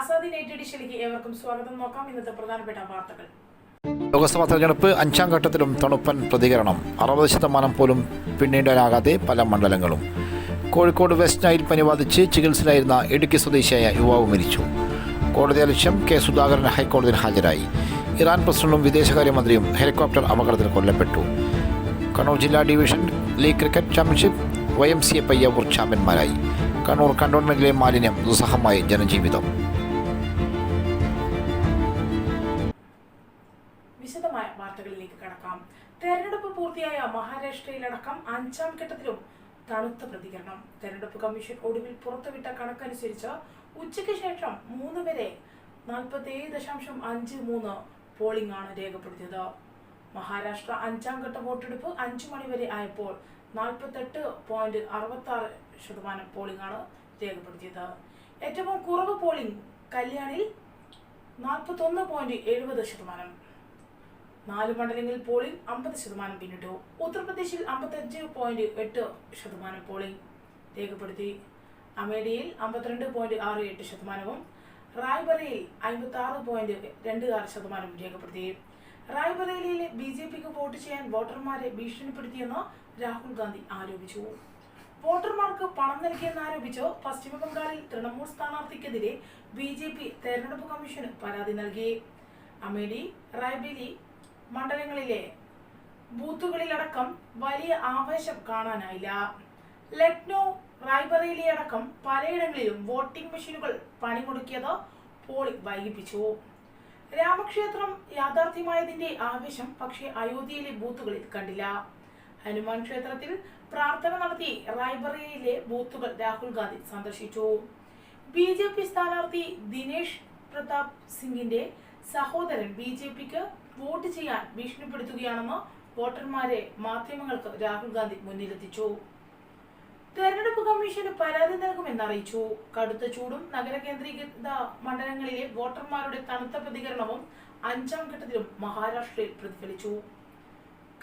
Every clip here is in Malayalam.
ആസാദി നൈറ്റ് എഡിഷനിലേക്ക് ഏവർക്കും സ്വാഗതം. നോക്കാം ഇന്നത്തെ പ്രധാനപ്പെട്ട വാർത്തകൾ. ലോക്സഭാ തെരഞ്ഞെടുപ്പ് അഞ്ചാം ഘട്ടത്തിലും തണുപ്പൻ പ്രതികരണം. അറുപത് ശതമാനം പോലും പിന്നീടാനാകാതെ പല മണ്ഡലങ്ങളും. കോഴിക്കോട് വെസ്റ്റ് നൈൽ പനി ബാധിച്ച് ചികിത്സയിലായിരുന്ന ഇടുക്കി സ്വദേശിയായ യുവാവ് മരിച്ചു. കോടതി അലക്ഷ്യം കെ സുധാകരൻ ഹൈക്കോടതിയിൽ ഹാജരായി. ഇറാൻ പ്രസിഡന്റും വിദേശകാര്യമന്ത്രിയും ഹെലികോപ്റ്റർ അപകടത്തിൽ കൊല്ലപ്പെട്ടു. കണ്ണൂർ ജില്ലാ division league cricket championship Y M C A Payyavur ചാമ്പ്യന്മാരായി. Kannur കണ്ടോൺമെന്റിലെ മാലിന്യം ദുസ്സഹമായി ജനജീവിതം. തെരഞ്ഞെടുപ്പ് പൂർത്തിയായ മഹാരാഷ്ട്രയിലടക്കം അഞ്ചാം ഘട്ടത്തിലും തണുത്ത പ്രതികരണം. തെരഞ്ഞെടുപ്പ് കമ്മീഷൻ ഒടുവിൽ പുറത്തുവിട്ട കണക്കനുസരിച്ച് ഉച്ചയ്ക്ക് ശേഷം മൂന്ന് വരെ നാൽപ്പത്തിയേഴ് ദശാംശം അഞ്ച് മൂന്ന് പോളിംഗ് ആണ് രേഖപ്പെടുത്തിയത്. മഹാരാഷ്ട്ര അഞ്ചാം ഘട്ട വോട്ടെടുപ്പ് അഞ്ചു മണിവരെ ആയപ്പോൾ നാൽപ്പത്തെട്ട് പോയിന്റ് അറുപത്തി ആറ് ശതമാനം പോളിംഗ് ആണ് രേഖപ്പെടുത്തിയത്. ഏറ്റവും കുറവ് പോളിംഗ് കല്യാണിൽ നാൽപ്പത്തൊന്ന് പോയിന്റ് എഴുപത് ശതമാനം. നാല് മണ്ഡലങ്ങളിൽ പോളിംഗ് അമ്പത് ശതമാനം പിന്നിട്ടു. ഉത്തർപ്രദേശിൽ അമ്പത്തഞ്ച് പോയിന്റ് എട്ട് ശതമാനം പോളിംഗ്. രേഖപ്പെടുത്തി. അമേഠിയിൽ അമ്പത്തിരണ്ട് പോയിന്റ് ആറ് എട്ട് ശതമാനവും റായ്ബറയിൽ അമ്പത്തി ആറ് പോയിന്റ് രണ്ട് ആറ് ശതമാനവും രേഖപ്പെടുത്തി. റായ്ബറേലിയിലെ ബി ജെ പിക്ക് വോട്ട് ചെയ്യാൻ വോട്ടർമാരെ ഭീഷണിപ്പെടുത്തിയെന്ന് രാഹുൽ ഗാന്ധി ആരോപിച്ചു. വോട്ടർമാർക്ക് പണം നൽകിയെന്നാരോപിച്ച് പശ്ചിമ ബംഗാളിൽ തൃണമൂൽ സ്ഥാനാർത്ഥിക്കെതിരെ ബി ജെ പി തെരഞ്ഞെടുപ്പ് കമ്മീഷന് പരാതി നൽകി. അമേഠി റായ്ബേലി മണ്ഡലങ്ങളിലെ ബൂത്തുകളിലടക്കം വലിയ ആവേശം കാണാനായില്ല. ലക്നൗ റായ്ബറേലി അടക്കം പലയിടങ്ങളിലും വോട്ടിംഗ് മെഷീനുകൾ പണിമുടക്കിയത് പോളിംഗ് വൈകിപ്പിച്ചു. രാമക്ഷേത്രം യാഥാർത്ഥ്യമായതിന്റെ ആവേശം പക്ഷേ അയോധ്യയിലെ ബൂത്തുകളിൽ കണ്ടില്ല. ഹനുമാൻ ക്ഷേത്രത്തിൽ പ്രാർത്ഥന നടത്തി റായ്ബറേലിയിലെ ബൂത്തുകൾ രാഹുൽ ഗാന്ധി സന്ദർശിച്ചു. ബി ജെ പി സ്ഥാനാർത്ഥി ദിനേഷ് പ്രതാപ് സിംഗിന്റെ സഹോദരൻ ബി ജെ പിക്ക് വോട്ട് ചെയ്യാൻ ഭീഷണിപ്പെടുത്തുകയാണെന്ന് വോട്ടർമാരെ മാധ്യമങ്ങൾക്ക് രാഹുൽ ഗാന്ധി മുന്നിലെത്തിച്ചു. തെരഞ്ഞെടുപ്പ് കമ്മീഷന് പരാതി നൽകുമെന്ന് അറിയിച്ചു. കടുത്ത ചൂടും നഗര കേന്ദ്രീകൃത മണ്ഡലങ്ങളിലെ വോട്ടർമാരുടെ തണുത്ത പ്രതികരണവും അഞ്ചാം ഘട്ടത്തിലും മഹാരാഷ്ട്രയിൽ പ്രതിഫലിച്ചു.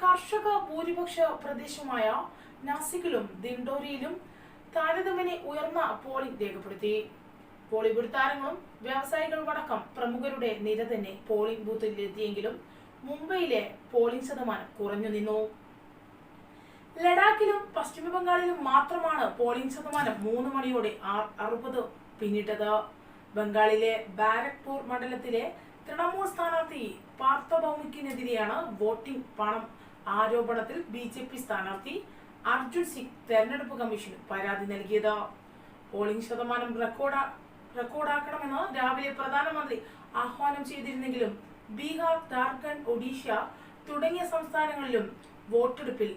കർഷക ഭൂരിപക്ഷ പ്രദേശമായ നാസിക്കിലും ദിൻഡോരിയിലും താരതമ്യേന ഉയർന്ന പോളിംഗ് രേഖപ്പെടുത്തി. ബോളിവുഡ് താരങ്ങളും വ്യവസായികളും അടക്കം പ്രമുഖരുടെ നിര തന്നെ പോളിംഗ് ബൂത്തിലെത്തിയെങ്കിലും മുംബൈയിലെ പോളിംഗ് ശതമാനം കുറഞ്ഞു നിന്നു. ലഡാക്കിലും പശ്ചിമ ബംഗാളിലും മാത്രമാണ് പോളിംഗ് ശതമാനം മൂന്ന് മണിയോടെ അറുപത് പിന്നിട്ടത്. ബംഗാളിലെ ബാരക്പൂർ മണ്ഡലത്തിലെ തൃണമൂൽ സ്ഥാനാർത്ഥി പാർത്ഥഭൗമിക്കിനെതിരെയാണ് വോട്ടിംഗ് പണം ആരോപണത്തിൽ ബി ജെ പി സ്ഥാനാർത്ഥി അർജുൻ സിംഗ് തെരഞ്ഞെടുപ്പ് കമ്മീഷന് പരാതി നൽകിയത്. പോളിംഗ് ശതമാനം റെക്കോർഡാ റെക്കോർഡാക്കണമെന്ന് രാവിലെ പ്രധാനമന്ത്രി ആഹ്വാനം ചെയ്തിരുന്നെങ്കിലും ബീഹാർ ജാർഖണ്ഡ് ഒഡീഷ തുടങ്ങിയ സംസ്ഥാനങ്ങളിലും വോട്ടെടുപ്പിൽ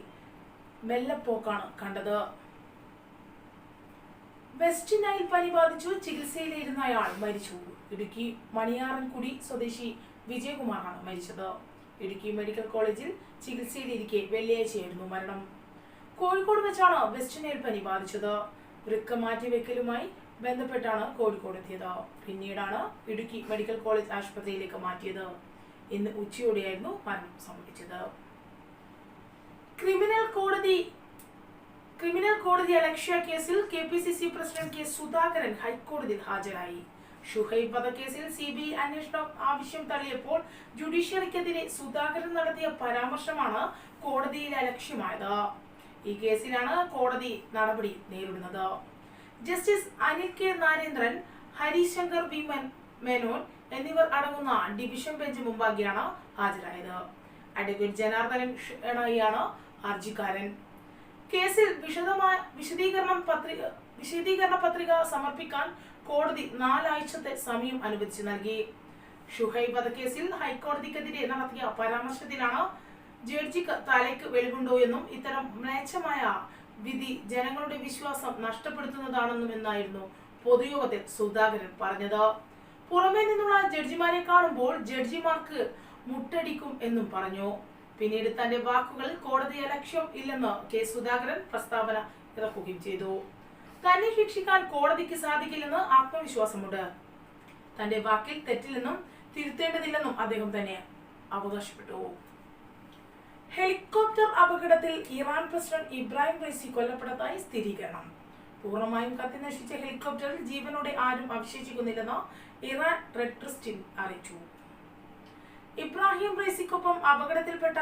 മെല്ലപ്പോക്കാണ് കണ്ടത്. വെസ്റ്റ് നൈൽ പനി ബാധിച്ചു ചികിത്സയിലിരുന്ന അയാൾ മരിച്ചു. ഇടുക്കി മണിയാറൻകുടി സ്വദേശി വിജയകുമാറാണ് മരിച്ചത്. ഇടുക്കി മെഡിക്കൽ കോളേജിൽ ചികിത്സയിലിരിക്കെ വെള്ളിയാഴ്ചയായിരുന്നു മരണം. കോഴിക്കോട് വെച്ചാണ് വെസ്റ്റ് നൈൽ പനി ബാധിച്ചത് വൃക്ക മാറ്റിവെക്കലുമായി ബന്ധപ്പെട്ടാണ് കോഴിക്കോട് എത്തിയത്. പിന്നീടാണ് ഇടുക്കി മെഡിക്കൽ കോളേജ് ആശുപത്രിയിലേക്ക് മാറ്റിയത്. ഇന്ന് ഉച്ചയോടെയായിരുന്നു മരണം സംഭവിച്ചത്. ക്രിമിനൽ കോടതി ക്രിമിനൽ കോടതി അലക്ഷ്യ കേസിൽ K P C C president K Sudhakaran ഹൈക്കോടതിയിൽ ഹാജരായി. ഷുഹൈബ് വധക്കേസിൽ സി ബി ഐ അന്വേഷണം ആവശ്യം തള്ളിയപ്പോൾ ജുഡീഷ്യറിക്കെതിരെ സുധാകരൻ നടത്തിയ പരാമർശമാണ് കോടതിയിലെ അലക്ഷ്യമായത് ഈ കേസിലാണ് കോടതി നടപടി നേരിടുന്നത്. Justice Anil K Narendran Harishankar V Menon എന്നിവർ അടങ്ങുന്ന ഡിവിഷൻ ബെഞ്ച് മുമ്പാകെയാണ് ഹാജരായത്. അഡ്വക്കേറ്റ് ജനാർദ്ദനൻ ഷെണായിയാണ് ഹർജിക്കാരൻ. കേസിൽ വിശദമായ വിശദീകരണം പത്രിക വിശദീകരണ പത്രിക സമർപ്പിക്കാൻ കോടതി നാലാഴ്ചത്തെ സമയം അനുവദിച്ചു നൽകി. ഷുഹൈബ് വധക്കേസിൽ ഹൈക്കോടതിക്കെതിരെ നടത്തിയ പരാമർശത്തിലാണ് ജഡ്ജിക്ക് തലയ്ക്ക് വെളിവുണ്ടോ എന്നും ഇത്തരം മ്ലേച്ഛമായ വിധി ജനങ്ങളുടെ വിശ്വാസം നഷ്ടപ്പെടുത്തുന്നതാണെന്നും എന്നായിരുന്നു പൊതുയോഗത്തിൽ സുധാകരൻ പറഞ്ഞത്. പുറമേ നിന്നുള്ള ജഡ്ജിമാരെ കാണുമ്പോൾ ജഡ്ജിമാർക്ക് മുട്ടടിക്കും എന്നും പറഞ്ഞു. പിന്നീട് തന്റെ വാക്കുകൾ കോടതി ലക്ഷ്യം ഇല്ലെന്ന് കെ സുധാകരൻ പ്രസ്താവന ഇറക്കുകയും ചെയ്തു. തന്നെ ശിക്ഷിക്കാൻ കോടതിക്ക് സാധിക്കില്ലെന്ന് ആത്മവിശ്വാസമുണ്ട്. തന്റെ വാക്കിൽ തെറ്റില്ലെന്നും തിരുത്തേണ്ടതില്ലെന്നും അദ്ദേഹം തന്നെ അവകാശപ്പെട്ടു. ഹെലികോപ്റ്റർ അപകടത്തിൽ ഇറാൻ പ്രസിഡന്റ് ഇബ്രാഹിം റൈസി കൊല്ലപ്പെട്ടതായി സ്ഥിരീകരണം. പൂർണമായും കത്തിനശിച്ച ഹെലികോപ്റ്ററിൽ ജീവനോടെ ആരും അവശേഷിക്കുന്നില്ലെന്ന് ഇറാൻ റെഡ് ക്രിസ്റ്റിൻ അറിയിച്ചു. ഇബ്രാഹിം റൈസിക്കൊപ്പം അപകടത്തിൽപ്പെട്ട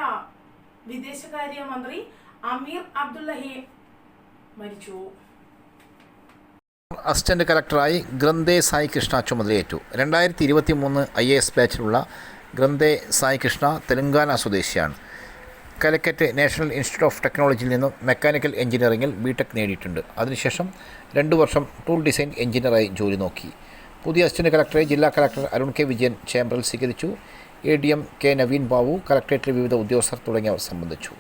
വിദേശകാര്യ മന്ത്രി അമീർ അബ്ദുല്ലഹി മരിച്ചു. അസിസ്റ്റന്റ് കലക്ടറായി ഗ്രന്ഥേ സായി കൃഷ്ണ ചുമതലയേറ്റു. രണ്ടായിരത്തി ഇരുപത്തി മൂന്ന് ഐ എ എസ് ബാച്ചിലുള്ള ഗ്രന്ഥേ സായി കൃഷ്ണ തെലങ്കാന സ്വദേശിയാണ്. കലക്കറ്റ് നാഷണൽ ഇൻസ്റ്റിറ്റ്യൂട്ട് ഓഫ് ടെക്നോളജിയിൽ നിന്നും മെക്കാനിക്കൽ എഞ്ചിനീയറിംഗിൽ ബിടെക് നേടിയിട്ടുണ്ട്. അതിനുശേഷം രണ്ട് വർഷം ടൂൾ ഡിസൈൻ എഞ്ചിനീയറായി ജോലി നോക്കി. പുതിയ അസിസ്റ്റന്റ് കലക്ടറെ ജില്ലാ കളക്ടർ അരുൺ കെ വിജയൻ ചേംബറിൽ സ്വീകരിച്ചു. A D M K Naveen Babu കളക്ടറേറ്റിലെ വിവിധ ഉദ്യോഗസ്ഥർ തുടങ്ങിയവർ സംബന്ധിച്ചു.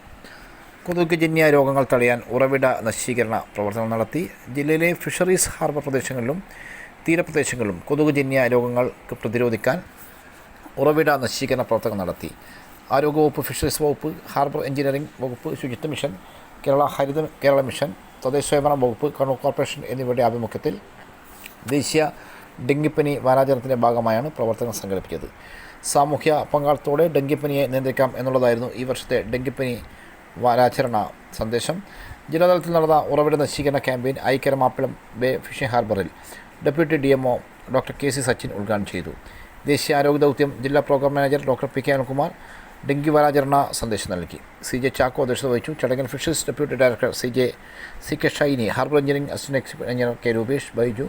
കൊതുകുജന്യ രോഗങ്ങൾ തടയാൻ ഉറവിട നശീകരണ പ്രവർത്തനം നടത്തി. ജില്ലയിലെ ഫിഷറീസ് ഹാർബർ പ്രദേശങ്ങളിലും തീരപ്രദേശങ്ങളിലും കൊതുകുജന്യ രോഗങ്ങൾക്ക് പ്രതിരോധിക്കാൻ ഉറവിട നശീകരണ പ്രവർത്തനം നടത്തി. ആരോഗ്യവകുപ്പ് ഫിഷറീസ് വകുപ്പ് ഹാർബർ എഞ്ചിനീയറിംഗ് വകുപ്പ് ശുചിത്വ മിഷൻ കേരള ഹരിത കേരള മിഷൻ തദ്ദേശ സ്വയംഭരണ വകുപ്പ് കണ്ണൂർ കോർപ്പറേഷൻ എന്നിവയുടെ ആഭിമുഖ്യത്തിൽ ദേശീയ ഡെങ്കിപ്പനി വാരാചരണത്തിന്റെ ഭാഗമായാണ് പ്രവർത്തനം സംഘടിപ്പിച്ചത് സാമൂഹ്യ പങ്കാളിത്തോടെ ഡെങ്കിപ്പനിയെ നിയന്ത്രിക്കാം എന്നുള്ളതായിരുന്നു ഈ വർഷത്തെ ഡെങ്കിപ്പനി വാരാചരണ സന്ദേശം. ജില്ലാതലത്തിൽ നടന്ന ഉറവിട നശീകരണ ക്യാമ്പയിൻ ഐക്കര മാപ്പിളം ബേ ഫിഷിംഗ് ഹാർബറിൽ deputy D doctor K C Sachin ഉദ്ഘാടനം ചെയ്തു. ദേശീയ ആരോഗ്യ ദൗത്യം ജില്ലാ program manager doctor P K Anilkumar dengue വാരാചരണ സന്ദേശം നൽകി. സി ജെ ചാക്കോ അധ്യക്ഷത വഹിച്ചു. ചടങ്ങിൽ fisheries deputy director C J C K Shiny harbour engineering assistant executive engineer K Rupesh Baiju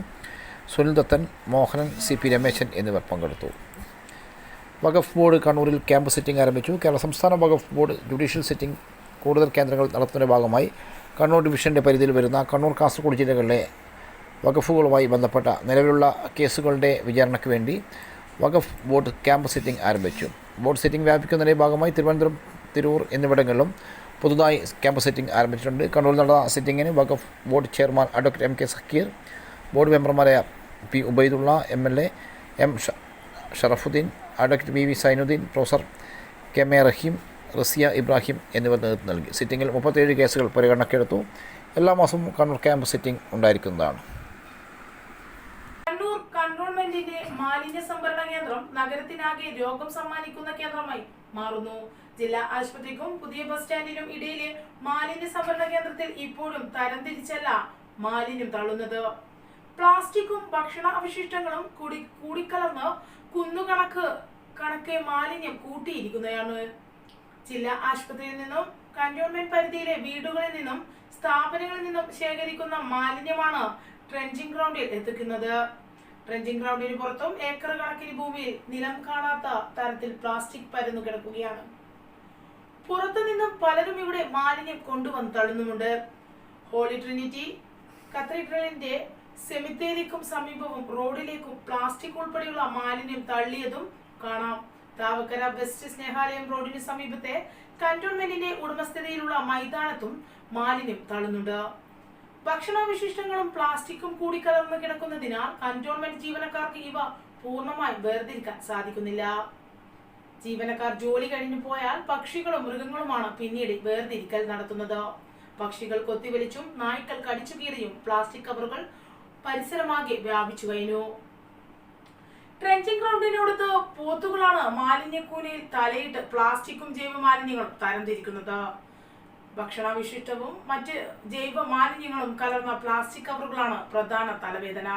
Sunil Dathan Mohanan C P Rameshan എന്നിവർ പങ്കെടുത്തു. വഖഫ് ബോർഡ് കണ്ണൂരിൽ ക്യാമ്പ് സിറ്റിംഗ് ആരംഭിച്ചു. കേരള സംസ്ഥാന വഖഫ് ബോർഡ് ജുഡീഷ്യൽ സിറ്റിംഗ് കൂടുതൽ കേന്ദ്രങ്ങൾ നടത്തുന്നതിന്റെ ഭാഗമായി കണ്ണൂർ ഡിവിഷന്റെ പരിധിയിൽ വരുന്ന കണ്ണൂർ കാസർഗോഡ് ജില്ലകളിലെ വഖഫുകളുമായി ബന്ധപ്പെട്ട നിലവിലുള്ള കേസുകളുടെ വിചാരണയ്ക്ക് വേണ്ടി വഖഫ് ബോർഡ് ക്യാമ്പ് സിറ്റിംഗ് ആരംഭിച്ചു. ബോർഡ് സെറ്റിംഗ് വ്യാപിക്കുന്നതിന്റെ ഭാഗമായി തിരുവനന്തപുരം തിരൂർ എന്നിവിടങ്ങളിലും പുതുതായി ക്യാമ്പസ് സെറ്റിംഗ് ആരംഭിച്ചിട്ടുണ്ട്. കണ്ണൂരിൽ നടന്ന സിറ്റിംഗിന് Waqf board chairman advocate M K Zakir board മെമ്പർമാരായ P Ubaidullah M L A M Sharafuddin advocate V V Sainuddin professor K M Rahim Rasiya Ibrahim എന്നിവർ നേതൃത്വം നൽകി. സിറ്റിംഗിൽ മുപ്പത്തേഴ് കേസുകൾ പരിഗണനയ്ക്കെടുത്തു. എല്ലാ മാസവും കണ്ണൂർ ക്യാമ്പ് സെറ്റിംഗ് ഉണ്ടായിരിക്കുന്നതാണ്. കണ്ണൂർ കൺട്രോൾമെന്റിന്റെ മാലിന്യ കേന്ദ്രം നഗരത്തിനാകെ രോഗം സമ്മാനിക്കുന്ന കേന്ദ്രമായി മാറുന്നു. ജില്ലാ ആശുപത്രിക്കും പുതിയ ബസ് സ്റ്റാൻഡിനും ഇടയിലെ മാലിന്യ സംഭരണ കേന്ദ്രത്തിൽ ഇപ്പോഴും തരംതിരിച്ചല്ല മാലിന്യം തള്ളുന്നത്. പ്ലാസ്റ്റിക്കും ഭക്ഷണ അവശിഷ്ടങ്ങളും കൂടി കൂടിക്കലർന്ന് കുന്നുകണക്ക് കണക്കെ മാലിന്യം കൂട്ടിയിരിക്കുന്നതാണ് ജില്ലാ ആശുപത്രിയിൽ നിന്നും കന്റോൺമെന്റ് പരിധിയിലെ വീടുകളിൽ നിന്നും സ്ഥാപനങ്ങളിൽ നിന്നും ശേഖരിക്കുന്ന മാലിന്യമാണ് ട്രെഞ്ചിങ് ഗ്രൗണ്ടിൽ എത്തിക്കുന്നത്. ട്രെഞ്ചിങ് ഗ്രൗണ്ടിന് പുറത്തും ഏക്കർ കണക്കിന് ഭൂമിയിൽ നിലം കാണാത്ത തരത്തിൽ പ്ലാസ്റ്റിക് പരന്നു കിടക്കുകയാണ്. പുറത്തു നിന്നും പലരും ഇവിടെ മാലിന്യം കൊണ്ടുവന്ന് തള്ളുന്നുമുണ്ട്. ഹോളി ട്രിനിറ്റി കത്തീഡ്രലിന്റെ സെമിത്തേരിക്കും സമീപവും റോഡിലേക്കും പ്ലാസ്റ്റിക് ഉൾപ്പെടെയുള്ള മാലിന്യം തള്ളിയതും കാണാം. താവക്കര വെസ്റ്റ് സ്നേഹാലയം റോഡിന് സമീപത്തെ കന്റോൺമെന്റിന്റെ ഉടമസ്ഥതയിലുള്ള മൈതാനത്തും മാലിന്യം തള്ളുന്നുണ്ട്. ഭക്ഷണാവശിഷ്ടങ്ങളും പ്ലാസ്റ്റിക്കും കൂടി കലർന്ന് കിടക്കുന്നതിനാൽ കന്റോൺമെന്റ് ജീവനക്കാർക്ക് ഇവ പൂർണമായി വേർതിരിക്കാൻ സാധിക്കുന്നില്ല. ജീവനക്കാർ ജോലി കഴിഞ്ഞു പോയാൽ പക്ഷികളും മൃഗങ്ങളുമാണ് പിന്നീട് വേർതിരിക്കൽ നടത്തുന്നത്. പക്ഷികൾ കൊത്തിവലിച്ചും നായ്ക്കൾ കടിച്ചു കീറിയും പ്ലാസ്റ്റിക് കവറുകൾ പരിസരമാകെ വ്യാപിച്ചു കഴിഞ്ഞു. ട്രെഞ്ചിങ് ഗ്രൗണ്ടിനടുത്ത് പോത്തുകളാണ് മാലിന്യക്കൂനയിൽ തലയിട്ട് പ്ലാസ്റ്റിക്കും ജൈവ മാലിന്യങ്ങളും തരംതിരിക്കുന്നത്. ഭക്ഷണാവിശിഷ്ടവും മറ്റ് ജൈവ മാലിന്യങ്ങളും കലർന്ന പ്ലാസ്റ്റിക് കവറുകളാണ് പ്രധാന തലവേദന.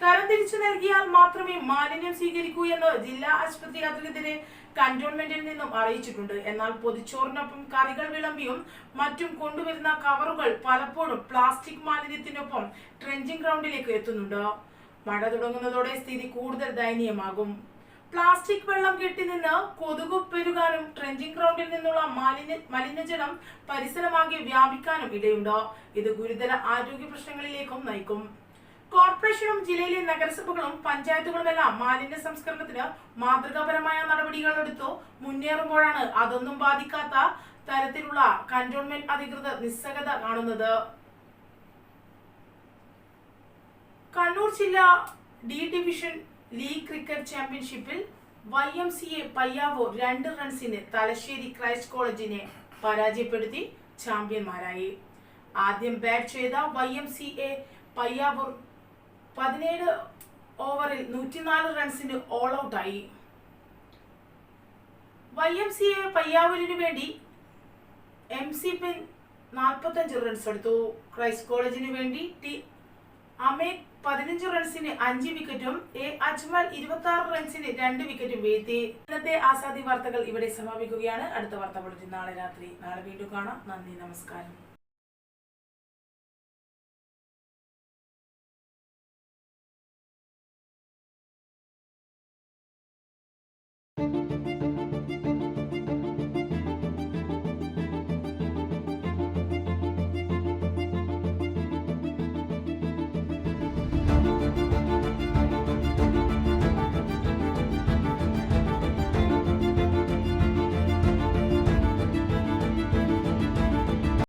തരംതിരിച്ചു നൽകിയാൽ മാത്രമേ മാലിന്യം സ്വീകരിക്കൂ എന്ന് ജില്ലാ ആശുപത്രി അധികൃതരെ കന്റോൺമെന്റിൽ നിന്നും അറിയിച്ചിട്ടുണ്ട്. എന്നാൽ പൊതിച്ചോറിനൊപ്പം കറികൾ വിളമ്പിയും മറ്റും കൊണ്ടുവരുന്ന കവറുകൾ പലപ്പോഴും പ്ലാസ്റ്റിക് മാലിന്യത്തിനൊപ്പം ട്രെഞ്ചിങ് ഗ്രൗണ്ടിലേക്ക് എത്തുന്നുണ്ട്. മഴ തുടങ്ങുന്നതോടെ സ്ഥിതി കൂടുതൽ ദയനീയമാകും. പ്ലാസ്റ്റിക് വെള്ളം കെട്ടി നിന്ന് കൊതുകു പെരുകാനും ട്രെഞ്ചിങ് ഗ്രൗണ്ടിൽ നിന്നുള്ള മാലിന്യ മലിനജലം പരിസരമാകെ വ്യാപിക്കാനും ഇടയുണ്ട്. ഇത് ഗുരുതര ആരോഗ്യ പ്രശ്നങ്ങളിലേക്കും നയിക്കും. കോർപ്പറേഷനും ജില്ലയിലെ നഗരസഭകളും പഞ്ചായത്തുകളുമെല്ലാം മാലിന്യ സംസ്കരണത്തിന് മാതൃകാപരമായ നടപടികൾ എടുത്തു. മുന്നേറുമ്പോഴാണ് അതൊന്നും ബാധിക്കാത്ത തരത്തിലുള്ള കന്റോൺമെന്റ് അധികൃതർ നിസ്സഹത കാണുന്നത്. കണ്ണൂർ ജില്ലാ ഡി ഡിവിഷൻ ലീഗ് ക്രിക്കറ്റ് ചാമ്പ്യൻഷിപ്പിൽ Y M C A Payyavur രണ്ട് റൺസിന് തലശ്ശേരി ക്രൈസ്റ്റ് കോളേജിനെ പരാജയപ്പെടുത്തി ചാമ്പ്യന്മാരായി. ആദ്യം ബാറ്റ് ചെയ്ത Y M C A Payyavur പതിനേഴ് ഓവറിൽ നൂറ്റിനാല് റൺസിന് ഓൾ ഔട്ടായി വൈ എം സി എ പയ്യാവൂരിനു വേണ്ടി എം സി പിൻ നാൽപ്പത്തഞ്ച് റൺസ് എടുത്തു. ക്രൈസ്റ്റ് കോളേജിന് വേണ്ടി ടി പതിനഞ്ച് റൺസിന് അഞ്ച് വിക്കറ്റും എ അജ്മൽ ഇരുപത്തി ആറ് റൺസിന് രണ്ട് വിക്കറ്റും വീഴ്ത്തി. ഇന്നത്തെ ആസാദി വാർത്തകൾ ഇവിടെ സമാപിക്കുകയാണ്. അടുത്ത വാർത്ത ബുള്ളറ്റിൻ നാളെ രാത്രി. നാളെ വീണ്ടും കാണാം. നന്ദി നമസ്കാരം.